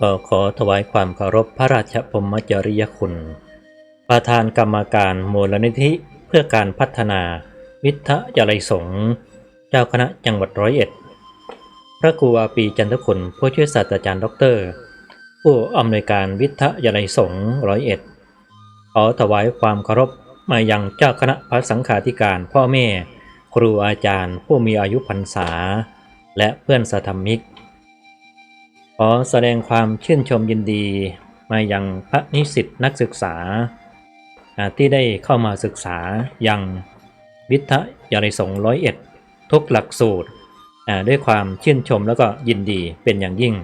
ก็ขอถวายความเคารพพระราชพรมจริยคุณ ประธานกรรมการมูลนิธิเพื่อการพัฒนา วิทยาลัยสงฆ์เจ้าคณะจังหวัดร้อยเอ็ด พระครูอาปีจันทคุณผู้ช่วยศาสตราจารย์ด็อกเตอร์ ผู้อำนวยการวิทยาลัยสงฆ์ร้อยเอ็ด ขอถวายความเคารพมายังเจ้าคณะพระสังฆาธิการพ่อแม่ ครูอาจารย์ผู้มีอายุพรรษา และเพื่อนสธรรมิก ขอแสดงความชื่นชมยินดีมายังพระนิสิตนักศึกษา ที่ได้เข้ามาศึกษายังวิทยาลัยสงร้อยเอ็ดทุกหลักสูตรด้วยความชื่นชมแล้วก็ยินดีเป็นอย่างยิ่ง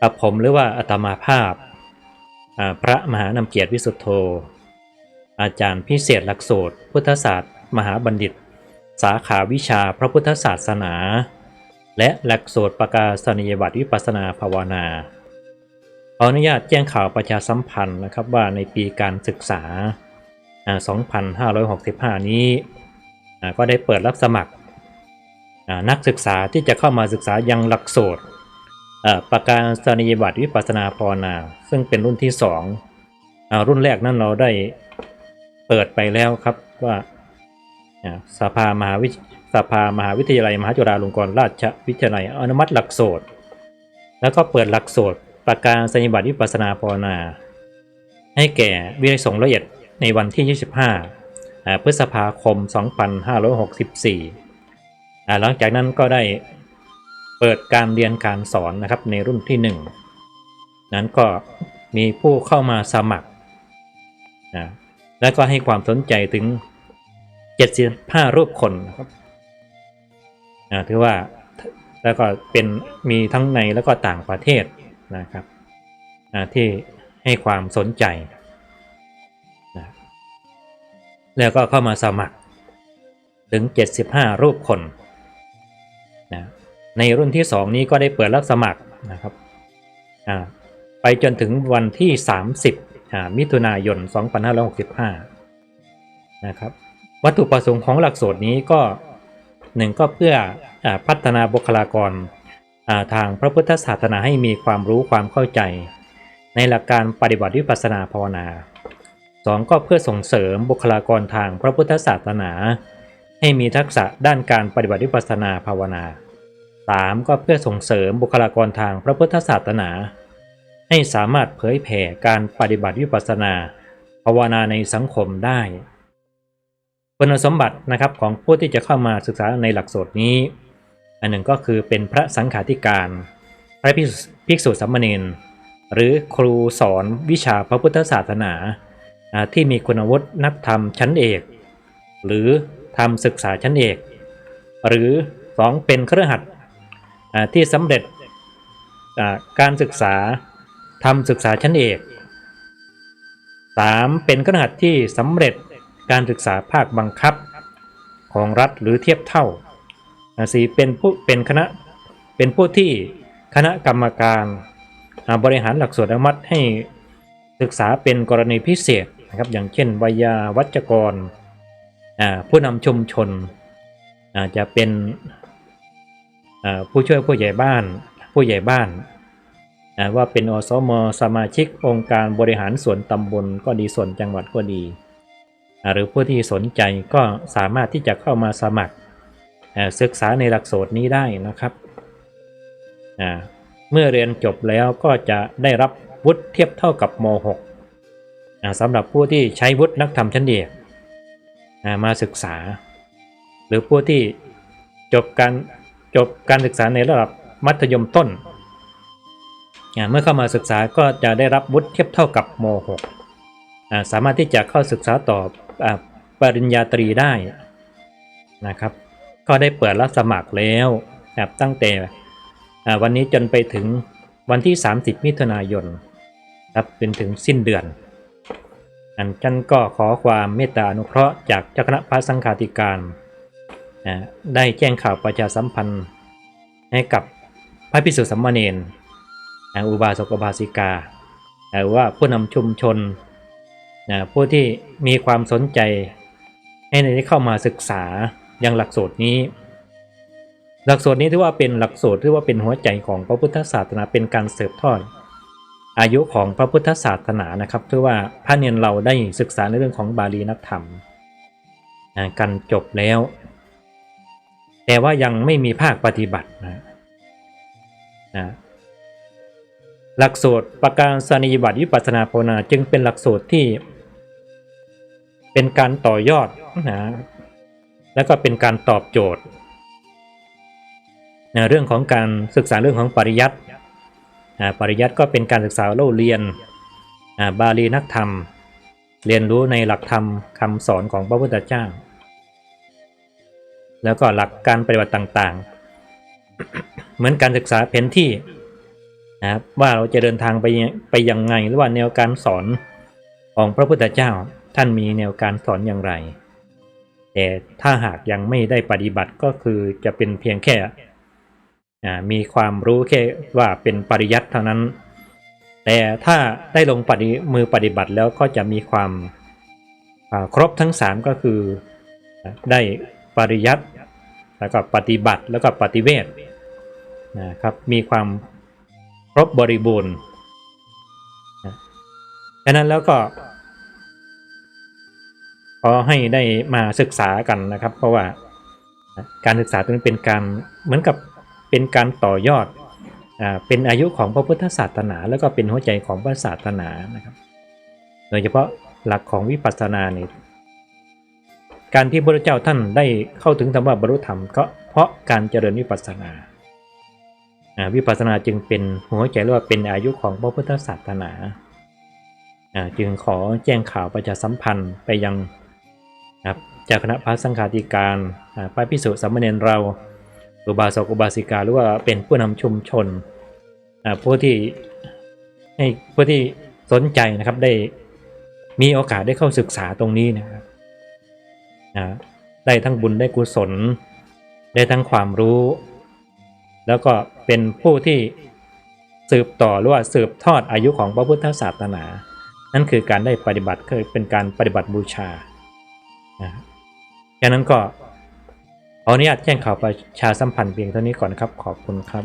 กับผมหรือว่าอาตมาภาพ พระมหานำเกียรติวิสุทธโธ อาจารย์พิเศษหลักสูตร พุทธศาสตร์ มหาบัณฑิต สาขาวิชาพระพุทธศาสนา และหลักสูตรประกาศนียบัตรวิปัสนาภาวนาขออนุญาตแจ้งข่าวประชาสัมพันธ์นะครับว่าในปีการศึกษา 2565 นี้ ก็ได้เปิดรับสมัครนักศึกษาที่จะเข้ามาศึกษายังหลักสูตรประกาศนียบัตรวิปัสนาภาวนา ซึ่งเป็นรุ่นที่2อ่ารุ่นแรกนั้นเราได้เปิดไปแล้วครับว่า สภามหาวิสภามหาวิทยาลัยมหาจุฬาลงกรณราชวิทยาลัยอนุมัติหลักสูตรแล้วก็เปิดหลักสูตรประกาศนียบัตรวิปัสนาภาวนา ให้แก่วิทยสงฆ์ละเอียดในวันที่ 25 พฤษภาคม 2564 หลังจากนั้นก็ได้เปิดการเรียนการสอนนะครับในรุ่นที่ 1 นั้นก็มีผู้เข้ามาสมัคร และก็ให้ความสนใจถึง 75รูปคนนะครับอ่าถือว่าแล้วก็เป็นมีทั้งในแล้วก็ต่างประเทศนะครับอ่าที่ให้ความสนใจนะแล้วก็เข้ามาสมัครถึง 75 รูปคนนะในรุ่นที่ 2 นี้ก็ได้เปิดรับสมัครนะครับอ่าไปจนถึงวันที่ 30อ่ามิถุนายน 2565 นะครับ วัตถุประสงค์ของหลักสูตรนี้ก็หนึ่งก็เพื่ออพัฒนาบุคลากรทางพระพุทธศาสนาให้มีความรู้ความเข้าใจ ในหลักการปฏิบัติวิปัสนาภาวนาสองก็เพื่อส่งเสริมบุคลากรทางพระพุทธศาสนา ให้มีทักษะด้านการปฏิบัติวิปัสนาภาวนาสามก็เพื่อส่งเสริมบุคลากรทางพระพุทธศาสนา ให้สามารถเผยแผ่การปฏิบัติวิปัสนา ภาวนาในสังคมได้ คุณสมบัตินะครับของผู้ที่จะเข้ามาศึกษาในหลักสูตรนี้ อันหนึ่งก็คือเป็นพระสังฆาธิการ พระภิกษุสามเณรหรือครูสอนวิชาพระพุทธศาสนาที่มีคุณวุฒินักธรรมชั้นเอก หรือทำศึกษาชั้นเอก หรือสองเป็นเครือขัดที่สำเร็จการศึกษาทำศึกษาชั้นเอก 3. เป็นเคณะที่สำเร็จ การศึกษาภาคบังคับของรัฐหรือเทียบเท่าอาสี่เป็นผู้เป็นคณะเป็นผู้ที่คณะกรรมการบริหารหลักสูตรอนุมัติให้ศึกษาเป็นกรณีพิเศษนะครับอย่างเช่นวิยาวัจกรผู้นำชุมชนอาจจะเป็นผู้ช่วยผู้ใหญ่บ้านผู้ใหญ่บ้านว่าเป็นอสมสมาชิกองค์การบริหารส่วนตำบลก็ดีส่วนจังหวัดก็ดี หรือผู้ที่สนใจก็สามารถที่จะเข้ามาสมัครศึกษาในหลักสูตรนี้ได้นะครับ เมื่อเรียนจบแล้วก็จะได้รับวุฒิเทียบเท่ากับม .6 สำหรับผู้ที่ใช้วุฒินักธรรมชั้นเอกมาศึกษา หรือผู้ที่จบการจบการศึกษาในระดับมัธยมต้น เมื่อเข้ามาศึกษาก็จะได้รับวุฒิเทียบเท่ากับม .6 สามารถที่จะเข้าศึกษาต่อ ปริญญาตรีได้นะครับ ก็ได้เปิดรับสมัครแล้วนะครับตั้งแต่วันนี้จนไปถึงวันที่ 30 มิถุนายนครับเป็นถึงสิ้นเดือน อันฉันก็ขอความเมตตาอนุเคราะห์จากเจ้าคณะพระสังฆาธิการ ได้แจ้งข่าวประชาสัมพันธ์ให้กับพระภิกษุสามเณรอุบาสกอุบาสิกาหรือว่าผู้นำชุมชน นะผู้ที่มีความสนใจ ให้ได้เข้ามาศึกษาอยังหลักสูตรนี้ หลักสูตรนี้ถือว่าเป็นหลักสูตรที่ว่าเป็นหัวใจของพระพุทธศาสนาเป็นการสืบทอดอายุของพระพุทธศาสนานะครับถือว่าพระเนียนเราได้ศึกษาในเรื่องของบาลีนักธรรมอ่ากันจบแล้ว แต่ว่ายังไม่มีภาคปฏิบัตินะนะหลักสูตรประการสนียบัติวิปัสสนาภาวนาจึงเป็นหลักสูตรที่ เป็นการต่อยอดนะแล้วก็เป็นการตอบโจทย์นะเรื่องของการศึกษาเรื่องของปริยัติปริยัติก็เป็นการศึกษาเล่าเรียนบาลีนักธรรม เรียนรู้ในหลักธรรมคำสอนของพระพุทธเจ้า แล้วก็หลักการปฏิบัติต่างๆ เหมือนการศึกษาแผนที่นะครับว่าเราจะเดินทางไปไปยังไงหรือว่าแนวการสอนของพระพุทธเจ้า ท่านมีแนวการสอนอย่างไร แต่ถ้าหากยังไม่ได้ปฏิบัติก็คือจะเป็นเพียงแค่มีความรู้แค่ว่าเป็นปริยัติเท่านั้น แต่ถ้าได้ลงปฏิมือปฏิบัติแล้วก็จะมีความครบทั้ง 3 ก็คือได้ปริยัติแล้วก็ปฏิบัติแล้วก็ปฏิเวทนะครับมีความครบบริบูรณ์ฉะนั้นแล้วก็ อให้ได้มาศึกษากันนะครับ เพราะว่าการศึกษาตรงนี้เป็นการเหมือนกับเป็นการต่อยอดอ่าเป็นอายุของพระพุทธศาสนา แล้วก็เป็นหัวใจของพระศาสนานะครับ โดยเฉพาะหลักของวิปัสสนาเนี่ยการที่พระเจ้าท่านได้เข้าถึงธรรมะบรรลุธรรมก็เพราะการเจริญวิปัสสนาวิปัสสนาจึงเป็นหัวใจหรือว่าเป็นอายุของพระพุทธศาสนา จึงขอแจ้งข่าวประชาสัมพันธ์ไปยัง ครับจากคณะพระสังฆาธิการพระพิสุสามเณรเรา อุบาสกอุบาสิกาหรือว่าเป็นผู้นำชุมชนผู้ที่ให้ผู้ที่สนใจนะครับได้มีโอกาสได้เข้าศึกษาตรงนี้นะครับได้ทั้งบุญได้กุศล ได้ทั้งความรู้ แล้วก็เป็นผู้ที่สืบต่อหรือว่าสืบทอดอายุของพระพุทธศาสนา นั่นคือการได้ปฏิบัติคือเป็นการปฏิบัติบูชา นะครับดังนั้นก็ขออนุญาตแจ้งข่าวประชาสัมพันธ์เพียงเท่านี้ก่อนนะครับ ขอบคุณครับ